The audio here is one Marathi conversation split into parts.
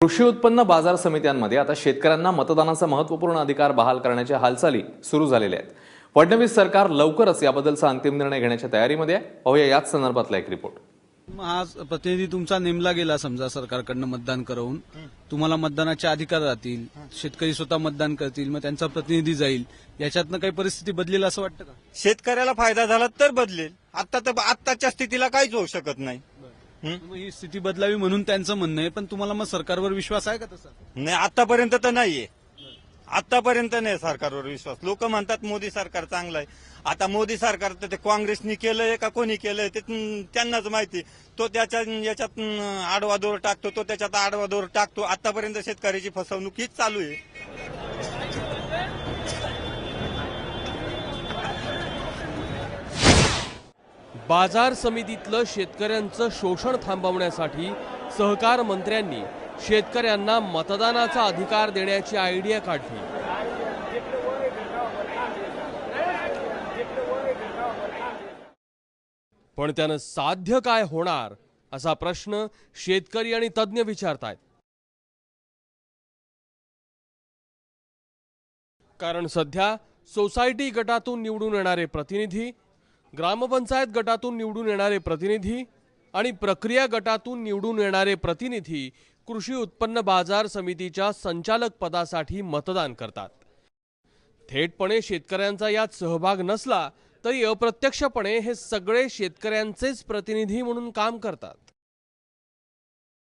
कृषी उत्पन्न बाजार समित्यांमध्ये आता शेतकऱ्यांना मतदानाचा महत्त्वपूर्ण अधिकार बहाल करण्याच्या हालचाली सुरू झालेल्या आहेत. फडणवीस सरकार लवकरच याबद्दलचा अंतिम निर्णय घेण्याच्या तयारीमध्ये आहे. पाहूया याच संदर्भातला एक रिपोर्ट हा प्रतिनिधी तुमचा नेमला गेला समजा सरकारकडनं मतदान करवून तुम्हाला मतदानाचे अधिकार राहतील. शेतकरी स्वतः मतदान करतील. मग त्यांचा प्रतिनिधी जाईल. याच्यातनं काही परिस्थिती बदलेल असं वाटतं का? शेतकऱ्याला फायदा झाला तर बदलेल. आता तर आत्ताच्या स्थितीला काहीच होऊ शकत नाही. मग ही स्थिती बदलावी म्हणून त्यांचं म्हणणं आहे पण तुम्हाला मग सरकारवर विश्वास आहे का तसा? नाही आतापर्यंत तर नाहीये. आतापर्यंत नाही सरकारवर विश्वास. लोक म्हणतात मोदी सरकार चांगलं आहे. आता मोदी सरकार तर ते काँग्रेसनी केलंय का कोणी केलंय ते त्यांनाच माहिती. तो त्याच्या याच्यात आडवा दोर टाकतो तो त्याच्यात आडवा दोर टाकतो. आतापर्यंत शेतकऱ्याची फसवणूक हीच चालू आहे. बाजार समितीतलं शेतकऱ्यांचं शोषण थांबवण्यासाठी सहकार मंत्र्यांनी शेतकऱ्यांना मतदानाचा अधिकार देण्याची आयडिया काढली. पण त्यानं साध्य काय होणार असा प्रश्न शेतकरी आणि तज्ज्ञ विचारतायत. कारण सध्या सोसायटी गटातून निवडून येणारे प्रतिनिधी ग्रामपंचायत गटातून निवडून येणारे प्रतिनिधी आणि प्रक्रिया गटातून निवडून येणारे प्रतिनिधी कृषी उत्पन्न बाजार समितीच्या संचालक पदासाठी मतदान करतात. थेटपणे शेतकऱ्यांचा यात सहभाग नसला तरी अप्रत्यक्षपणे हे सगळे शेतकऱ्यांचेच प्रतिनिधी म्हणून काम करतात.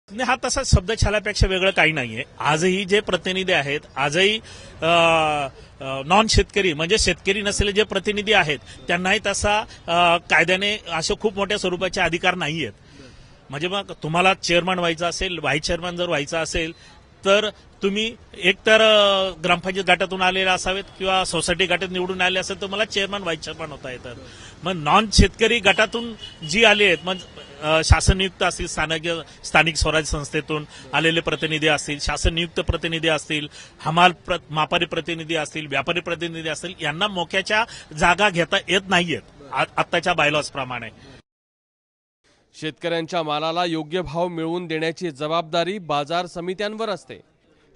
हा तसा शब्दछालापेक्षा वेगळं काही नाहीये. आजही जे प्रतिनिधी आहेत आजही नॉन शेतकरी म्हणजे शेतकरी नसलेले जे प्रतिनिधी आहेत त्यांनाही तसा कायद्याने असे खूप मोठ्या स्वरूपाचे अधिकार नाही आहेत म्हणजे मग तुम्हाला चेअरमन व्हायचं असेल व्हाईस चेअरमन जर व्हायचं असेल तर तुम्ही एकतर ग्रामपंचायत गटातून आलेले असावेत किंवा सोसायटी गटात निवडून आले असेल तर मला चेअरमन व्हाईस चेअरमन होता येतात. मग नॉन शेतकरी गटातून जी आले आहेत मग शासननियुक्त असतील स्थानिक स्थानिक स्वराज्य संस्थेतून आलेले प्रतिनिधी असतील शासननियुक्त प्रतिनिधी असतील हमाल प्र, मापारी प्रतिनिधी असतील व्यापारी प्रतिनिधी असतील यांना मोक्याच्या जागा घेता येत नाहीयेत आत्ताच्या बायलॉज प्रमाणे. शेतकऱ्यांच्या मालाला योग्य भाव मिळवून देण्याची जबाबदारी बाजार समित्यांवर असते.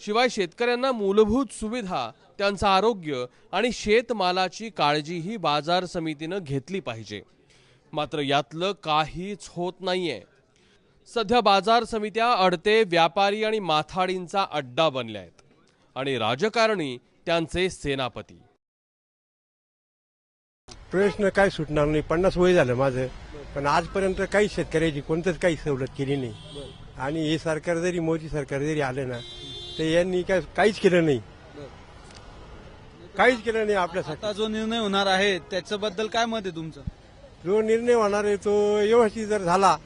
शिवाय शेतकऱ्यांना मूलभूत सुविधा त्यांचं आरोग्य आणि शेतमालाची काळजीही बाजार समितीनं घेतली पाहिजे. मात्र यातलं काहीच होत नाहीये. सध्या बाजार समित्या अडते व्यापारी आणि माथाडींचा अड्डा बनल्या आहेत आणि राजकारणी त्यांचे सेनापती. प्रश्न काय सुटणार नाही. पन्नास वय झालं माझं. पण आजपर्यंत काही शेतकऱ्याची कोणतंच काही सवलत केली नाही. आणि हे सरकार जरी मोदी सरकार जरी आलं ना तर यांनी काय काहीच केलं नाही. काहीच केलं नाही आपल्यासाठी. आता जो निर्णय होणार आहे त्याच्याबद्दल काय मत आहे तुमचं? जो निर्णय होणार आहे तो व्यवस्थित जर झाला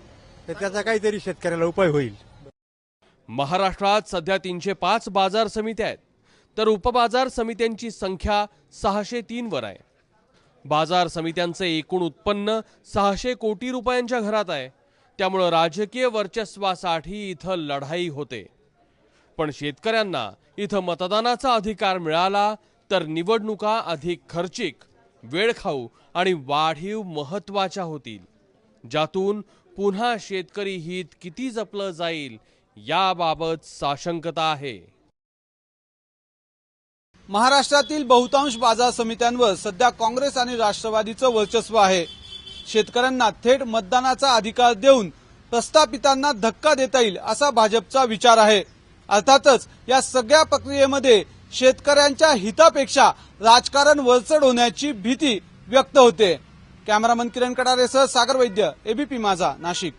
तर त्याचा काहीतरी शेतकऱ्याला उपाय होईल. महाराष्ट्रात सध्या तीनशे पाच बाजार समित्या आहेत. तर उपबाजार समित्यांची संख्या सहाशे तीन वर आहे. बाजार समित्यांचे एकूण उत्पन्न सहाशे कोटी रुपयांच्या घरात आहे. त्यामुळं राजकीय वर्चस्वासाठी इथं लढाई होते. पण शेतकऱ्यांना इथं मतदानाचा अधिकार मिळाला तर निवडणुका अधिक खर्चिक वेळखाऊ आणि वाढीव महत्त्वाच्या होतील. ज्यातून पुन्हा शेतकरी हित किती जपलं जाईल याबाबत साशंकता आहे. महाराष्ट्रातील बहुतांश बाजार समित्यांवर सध्या काँग्रेस आणि राष्ट्रवादीचं वर्चस्व आहे. शेतकऱ्यांना थेट मतदानाचा अधिकार देऊन प्रस्थापितांना धक्का देता येईल असा भाजपचा विचार आहे. अर्थातच या सगळ्या प्रक्रियेमध्ये शेतकऱ्यांच्या हितापेक्षा राजकारण वरचढ होण्याची भीती व्यक्त होते. कॅमेरामन किरण कडारेसह सागर वैद्य एबीपी माझा नाशिक.